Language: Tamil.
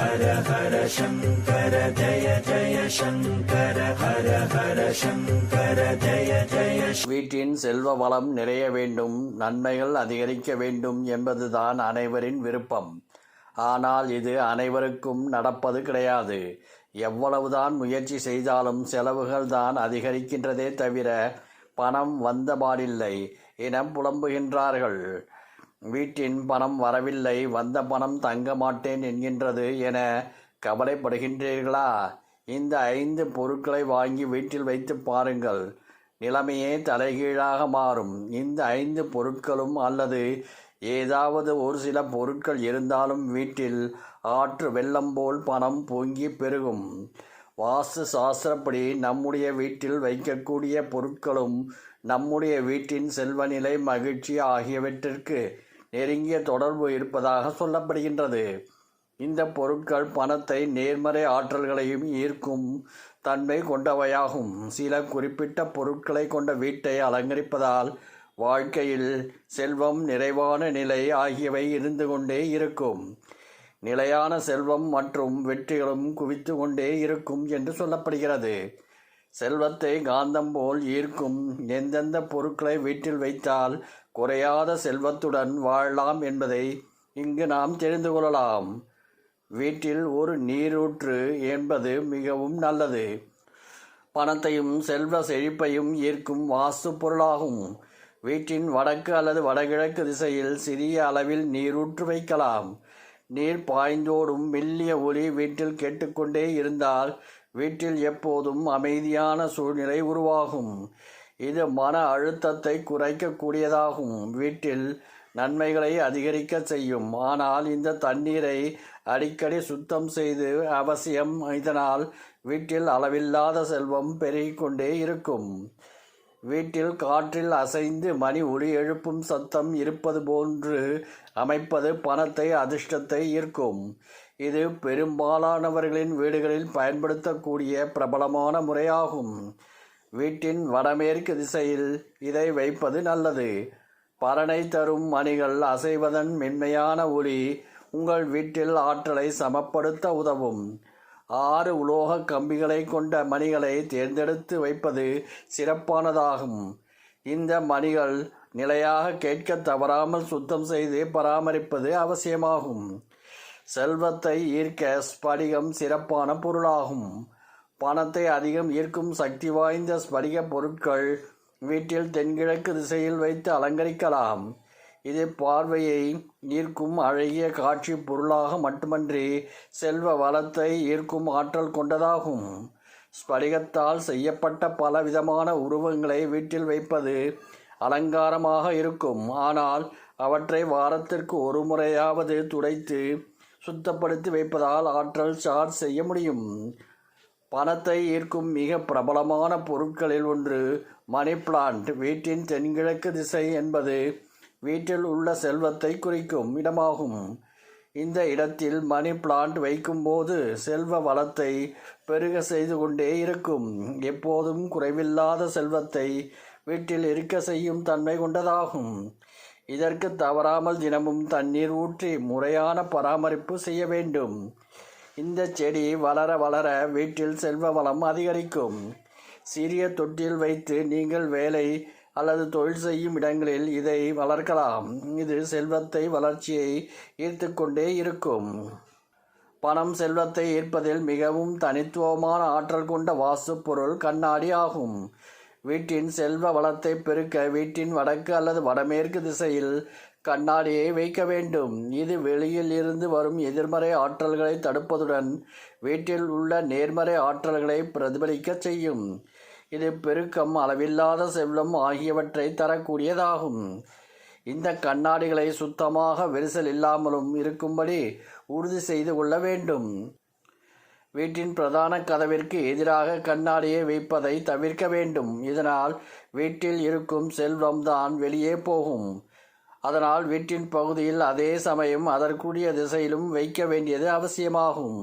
ஹர ஹர சங்கர ஜய ஜய சங்கர ஹர ஹர சங்கர ஜய ஜய வீட்டின் செல்வ வளம் நிறைய வேண்டும் நன்மைகள் அதிகரிக்க வேண்டும் என்பதுதான் அனைவரின் விருப்பம். ஆனால் இது அனைவருக்கும் நடப்பது கிடையாது. எவ்வளவுதான் முயற்சி செய்தாலும் செலவுகள் தான் அதிகரிக்கின்றதே தவிர பணம் வந்தபாடில்லை என புலம்புகின்றார்கள். வீட்டின் பணம் வரவில்லை வந்த பணம் தங்க மாட்டேன் என்கின்றது என கவலைப்படுகின்றீர்களா? இந்த ஐந்து பொருட்களை வாங்கி வீட்டில் வைத்து பாருங்கள். நிலைமையே தலைகீழாக மாறும். இந்த ஐந்து பொருட்களும் அல்லது ஏதாவது ஒரு சில பொருட்கள் இருந்தாலும் வீட்டில் ஆற்று வெள்ளம் போல் பணம் பொங்கி பெருகும். வாஸ்து சாஸ்திரப்படி நம்முடைய வீட்டில் வைக்கக்கூடிய பொருட்களும் நம்முடைய வீட்டின் செல்வநிலை மகிழ்ச்சி ஆகியவற்றிற்கு நெருங்கிய தொடர்பு இருப்பதாக சொல்லப்படுகின்றது. இந்த பொருட்கள் பணத்தை நேர்மறை ஆற்றல்களையும் ஈர்க்கும் தன்மை கொண்டவையாகும். சில குறிப்பிட்ட பொருட்களை கொண்ட வீட்டை அலங்கரிப்பதால் வாழ்க்கையில் செல்வம் நிறைவான நிலை ஆகியவை இருந்து கொண்டே இருக்கும். நிலையான செல்வம் மற்றும் வெற்றிகளும் குவித்து கொண்டே இருக்கும் என்று சொல்லப்படுகிறது. செல்வத்தை காந்தம் போல் ஈர்க்கும். எந்தெந்த பொருட்களை வீட்டில் வைத்தால் குறையாத செல்வத்துடன் வாழலாம் என்பதை இங்கு நாம் தெரிந்து கொள்ளலாம். வீட்டில் ஒரு நீரூற்று என்பது மிகவும் நல்லது. பணத்தையும் செல்வ செழிப்பையும் ஈர்க்கும் வாஸ்து பொருளாகும். வீட்டின் வடக்கு அல்லது வடகிழக்கு திசையில் சிறிய அளவில் நீரூற்று வைக்கலாம். நீர் பாய்ந்தோடும் மெல்லிய ஒளி வீட்டில் கேட்டுக்கொண்டே இருந்தால் வீட்டில் எப்போதும் அமைதியான சூழ்நிலை உருவாகும். இது மன அழுத்தத்தை குறைக்கக்கூடியதாகும். வீட்டில் நன்மைகளை அதிகரிக்க செய்யும். ஆனால் இந்த தண்ணீரை அடிக்கடி சுத்தம் செய்து அவசியம். இதனால் வீட்டில் அளவில்லாத செல்வம் பெருகிக்கொண்டே இருக்கும். வீட்டில் காற்றில் அசைந்து மணி ஒளி எழுப்பும் சத்தம் இருப்பது போன்று அமைப்பது பணத்தை அதிர்ஷ்டத்தை ஈர்க்கும். இது பெரும்பாலானவர்களின் வீடுகளில் பயன்படுத்தக்கூடிய பிரபலமான முறையாகும். வீட்டின் வடமேற்கு திசையில் இதை வைப்பது நல்லது. பலனை தரும் மணிகள் அசைவதன் மென்மையான ஒளி உங்கள் வீட்டில் ஆற்றலை சமப்படுத்த உதவும். ஆறு உலோக கம்பிகளை கொண்ட மணிகளை தேர்ந்தெடுத்து வைப்பது சிறப்பானதாகும். இந்த மணிகள் நிலையாக கேட்க தவறாமல் சுத்தம் செய்து பராமரிப்பது அவசியமாகும். செல்வத்தை ஈர்க்க ஸ்படிகம் சிறப்பான பொருளாகும். பணத்தை அதிகம் ஈர்க்கும் சக்தி வாய்ந்த ஸ்படிக பொருட்கள் வீட்டில் தென்கிழக்கு திசையில் வைத்து அலங்கரிக்கலாம். இது பார்வையை ஈர்க்கும் அழகிய காட்சி பொருளாக மட்டுமன்றி செல்வ வளத்தை ஈர்க்கும் ஆற்றல் கொண்டதாகும். ஸ்படிகத்தால் செய்யப்பட்ட பல விதமான உருவங்களை வீட்டில் வைப்பது அலங்காரமாக இருக்கும். ஆனால் அவற்றை வாரத்திற்கு ஒரு முறையாவது துடைத்து சுத்தப்படுத்தி வைப்பதால் ஆற்றல் சார்ஜ் செய்ய முடியும். பணத்தை ஈர்க்கும் மிக பிரபலமான பொருட்களில் ஒன்று மணி பிளான்ட் வீட்டின் தென்கிழக்கு திசை என்பது வீட்டில் உள்ள செல்வத்தை குறிக்கும் இடமாகும். இந்த இடத்தில் மணி பிளான்ட் வைக்கும்போது செல்வ வளத்தை பெருக செய்து கொண்டே இருக்கும். எப்போதும் குறைவில்லாத செல்வத்தை வீட்டில் இருக்க செய்யும் தன்மை கொண்டதாகும். இதற்கு தவறாமல் தினமும் தண்ணீர் ஊற்றி முறையான பராமரிப்பு செய்ய வேண்டும். இந்த செடி வளர வளர வீட்டில் செல்வ வளம் அதிகரிக்கும். சிறிய தொட்டில் வைத்து நீங்கள் வேலை அல்லது தொழில் செய்யும் இடங்களில் இதை வளர்க்கலாம். இது செல்வத்தை வளர்ச்சியை ஈர்த்து கொண்டே இருக்கும். பணம் செல்வத்தை ஈர்ப்பதில் மிகவும் தனித்துவமான ஆற்றல் கொண்ட வாசு பொருள் கண்ணாடி ஆகும். வீட்டின் செல்வ வளத்தை பெருக்க வீட்டின் வடக்கு அல்லது வடமேற்கு திசையில் கண்ணாடியை வைக்க வேண்டும். இது வெளியில் இருந்து வரும் எதிர்மறை ஆற்றல்களை தடுப்பதுடன் வீட்டில் உள்ள நேர்மறை ஆற்றல்களை பிரதிபலிக்க செய்யும். இது பெருக்கம் அளவில்லாத செல்வம் ஆகியவற்றை தரக்கூடியதாகும். இந்த கண்ணாடிகளை சுத்தமாக விரிசல் இல்லாமலும் இருக்கும்படி உறுதி செய்து கொள்ள வேண்டும். வீட்டின் பிரதான கதவிற்கு எதிராக கண்ணாடியை வைப்பதை தவிர்க்க வேண்டும். இதனால் வீட்டில் இருக்கும் செல்வம் தான் வெளியே போகும். அதனால் வீட்டின் பகுதியில் அதே சமயம் அதற்குரிய திசையிலும் வைக்க வேண்டியது அவசியமாகும்.